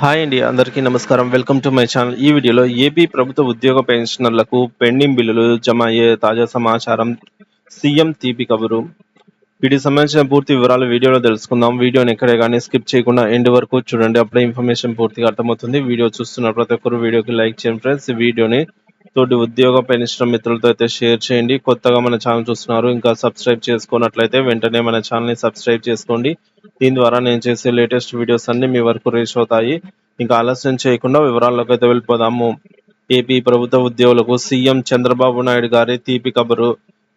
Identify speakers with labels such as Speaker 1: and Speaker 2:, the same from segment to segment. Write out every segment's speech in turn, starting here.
Speaker 1: Hi అండి అందరికీ నమస్కారం. వెల్కమ్ టు మై ఛానల్ ఈ వీడియోలో ఏపీ ప్రభుత్వ ఉద్యోగ పెన్షనర్లకు పెండింగ్ బిల్లులు జమ అయ్యే తాజా సమాచారం సీఎం తీపి కబురు. వీటికి సంబంధించిన పూర్తి వివరాలు వీడియోలో తెలుసుకుందాం. వీడియోని ఎక్కడే కానీ స్కిప్ చేయకుండా ఎండ్ వరకు చూడండి. అప్పుడే ఇన్ఫర్మేషన్ పూర్తిగా అర్థమవుతుంది. వీడియో చూస్తున్న ప్రతి ఒక్కరు వీడియోకి లైక్ చేయండి ఫ్రెండ్స్. ఈ వీడియోని తోటి ఉద్యోగ పెన్షన్ మిత్రులతో అయితే షేర్ చేయండి. కొత్తగా మన ఛానల్ చూస్తున్నారు ఇంకా సబ్స్క్రైబ్ చేసుకున్నట్లయితే వెంటనే మన ఛానల్ని సబ్స్క్రైబ్ చేసుకోండి. దీని ద్వారా నేను చేసే లేటెస్ట్ వీడియోస్ అన్ని మీ వరకు రీచ్ అవుతాయి. ఇంకా ఆలస్యం చేయకుండా వివరాల్లోకి అయితే వెళ్ళిపోదాము. ఏపీ ప్రభుత్వ ఉద్యోగులకు సీఎం చంద్రబాబు నాయుడు గారి తీపి కబురు.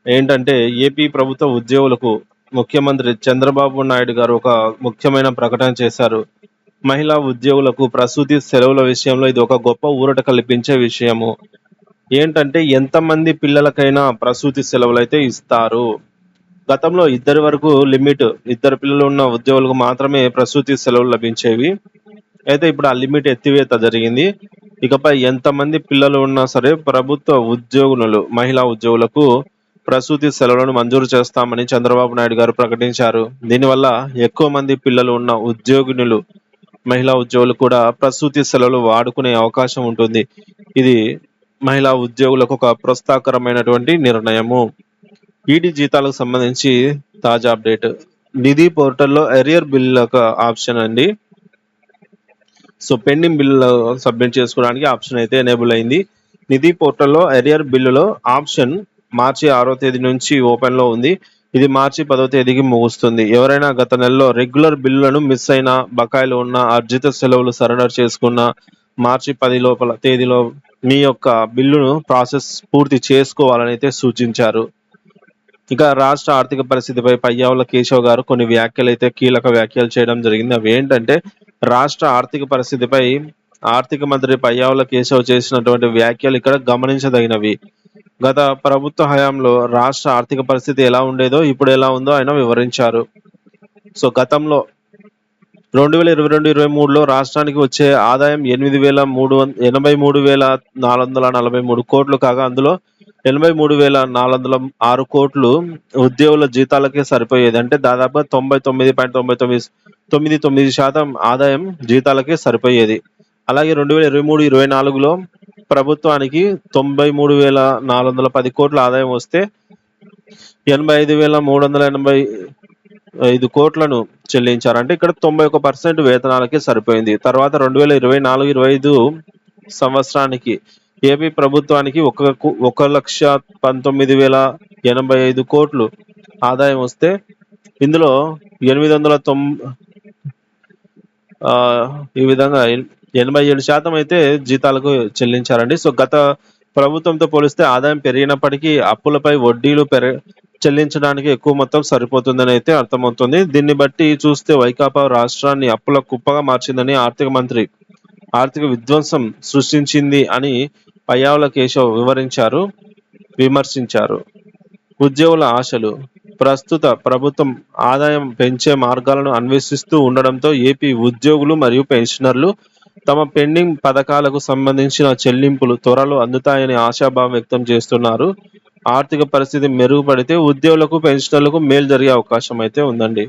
Speaker 1: ఏంటంటే ఏపీ ప్రభుత్వ ఉద్యోగులకు ముఖ్యమంత్రి చంద్రబాబు నాయుడు గారు ఒక ముఖ్యమైన ప్రకటన చేశారు. మహిళా ఉద్యోగులకు ప్రసూతి సెలవుల విషయంలో ఇది ఒక గొప్ప ఊరట కల్పించే విషయము. ఏంటంటే ఎంతమంది పిల్లలకైనా ప్రసూతి సెలవులు అయితే ఇస్తారు. గతంలో ఇద్దరి వరకు లిమిట్ ఇద్దరు పిల్లలు ఉన్న ఉద్యోగులకు మాత్రమే ప్రసూతి సెలవులు లభించేవి. అయితే ఇప్పుడు ఆ లిమిట్ ఎత్తివేత జరిగింది. ఇకపై ఎంతమంది పిల్లలు ఉన్నా సరే ప్రభుత్వ ఉద్యోగులు మహిళా ఉద్యోగులకు ప్రసూతి సెలవులను మంజూరు చేస్తామని చంద్రబాబు నాయుడు గారు ప్రకటించారు. దీనివల్ల ఎక్కువ మంది పిల్లలు ఉన్న ఉద్యోగినులు మహిళా ఉద్యోగులు కూడా ప్రసూతి సెలవులు వాడుకునే అవకాశం ఉంటుంది. ఇది మహిళా ఉద్యోగులకు ఒక ప్రోత్సాహకరమైనటువంటి నిర్ణయము. ఈడీ జీతాలకు సంబంధించి తాజా అప్డేట్. నిధి పోర్టల్లో ఎరియర్ బిల్ ఒక ఆప్షన్ అండి. సో పెండింగ్ బిల్లు సబ్మిట్ చేసుకోవడానికి ఆప్షన్ అయితే ఎనేబుల్ అయింది. నిధి పోర్టల్లో ఎరియర్ బిల్లులో ఆప్షన్ మార్చి ఆరో తేదీ నుంచి ఓపెన్లో ఉంది. ఇది మార్చి పదో తేదీకి ముగుస్తుంది. ఎవరైనా గత నెలలో రెగ్యులర్ బిల్లులను మిస్ అయిన బకాయిలు ఉన్న అర్జిత సెలవులు సరెండర్ చేసుకున్న మార్చి పది లోపల తేదీలో మీ యొక్క బిల్లును ప్రాసెస్ పూర్తి చేసుకోవాలని అయితే సూచించారు. ఇక రాష్ట్ర ఆర్థిక పరిస్థితిపై పయ్యావుల కేశవ్ గారు కొన్ని వ్యాఖ్యలు అయితే కీలక వ్యాఖ్యలు చేయడం జరిగింది. అవి ఏంటంటే రాష్ట్ర ఆర్థిక పరిస్థితిపై ఆర్థిక మంత్రి పయ్యావుల కేశవ్ చేసినటువంటి వ్యాఖ్యలు ఇక్కడ గమనించదగినవి. గత ప్రభుత్వ హయాంలో రాష్ట్ర ఆర్థిక పరిస్థితి ఎలా ఉండేదో ఇప్పుడు ఎలా ఉందో ఆయన వివరించారు. సో గతంలో రెండు వేల ఇరవై రెండు ఇరవై మూడులో రాష్ట్రానికి వచ్చే ఆదాయం ఎనిమిది వేల మూడు ఎనభై మూడు వేల నాలుగు వందల నలభై మూడు కోట్లు కాగా అందులో ఎనభై మూడు వేల నాలుగు వందల ఆరు కోట్లు ఉద్యోగుల జీతాలకే సరిపోయేది. అంటే దాదాపుగా తొంభై తొమ్మిది పాయింట్ తొంభై తొమ్మిది తొమ్మిది తొమ్మిది శాతం ఆదాయం జీతాలకే సరిపోయేది. అలాగే రెండు వేల ఇరవై మూడు ఇరవై నాలుగులో ప్రభుత్వానికి తొంభై మూడు వేల నాలుగు వందల పది కోట్ల ఆదాయం వస్తే ఎనభై ఐదు వేల మూడు వందల ఎనభై ఐదు కోట్లను చెల్లించారు. అంటే ఇక్కడ తొంభై ఒక పర్సెంట్ వేతనాలకే సరిపోయింది. తర్వాత రెండు వేల ఇరవై నాలుగు ఇరవై ఐదు సంవత్సరానికి ఏపీ ప్రభుత్వానికి ఒక ఒక లక్ష పంతొమ్మిది వేల ఎనభై ఐదు కోట్లు ఆదాయం వస్తే ఇందులో ఎనిమిది వందల తొం ఈ విధంగా ఎనభై ఏడు శాతం అయితే జీతాలకు చెల్లించారండి. సో గత ప్రభుత్వంతో పోలిస్తే ఆదాయం పెరిగినప్పటికీ అప్పులపై వడ్డీలు పెర చెల్లించడానికి ఎక్కువ మొత్తం సరిపోతుందని అయితే అర్థమవుతుంది. దీన్ని బట్టి చూస్తే వైకాపా రాష్ట్రాన్ని అప్పుల కుప్పగా మార్చిందని ఆర్థిక మంత్రి ఆర్థిక విధ్వంసం సృష్టించింది అని పయ్యావుల కేశవ్ వివరించారు విమర్శించారు. ఉద్యోగుల ఆశలు ప్రస్తుత ప్రభుత్వం ఆదాయం పెంచే మార్గాలను అన్వేషిస్తూ ఉండడంతో ఏపీ ఉద్యోగులు మరియు పెన్షనర్లు తమ పెండింగ్ పథకాలకు సంబంధించిన చెల్లింపులు త్వరలో అందుతాయని ఆశాభావం వ్యక్తం చేస్తున్నారు. ఆర్థిక పరిస్థితి మెరుగుపడితే ఉద్యోగులకు పెన్షనర్లకు మేలు జరిగే అవకాశం అయితే ఉందండి.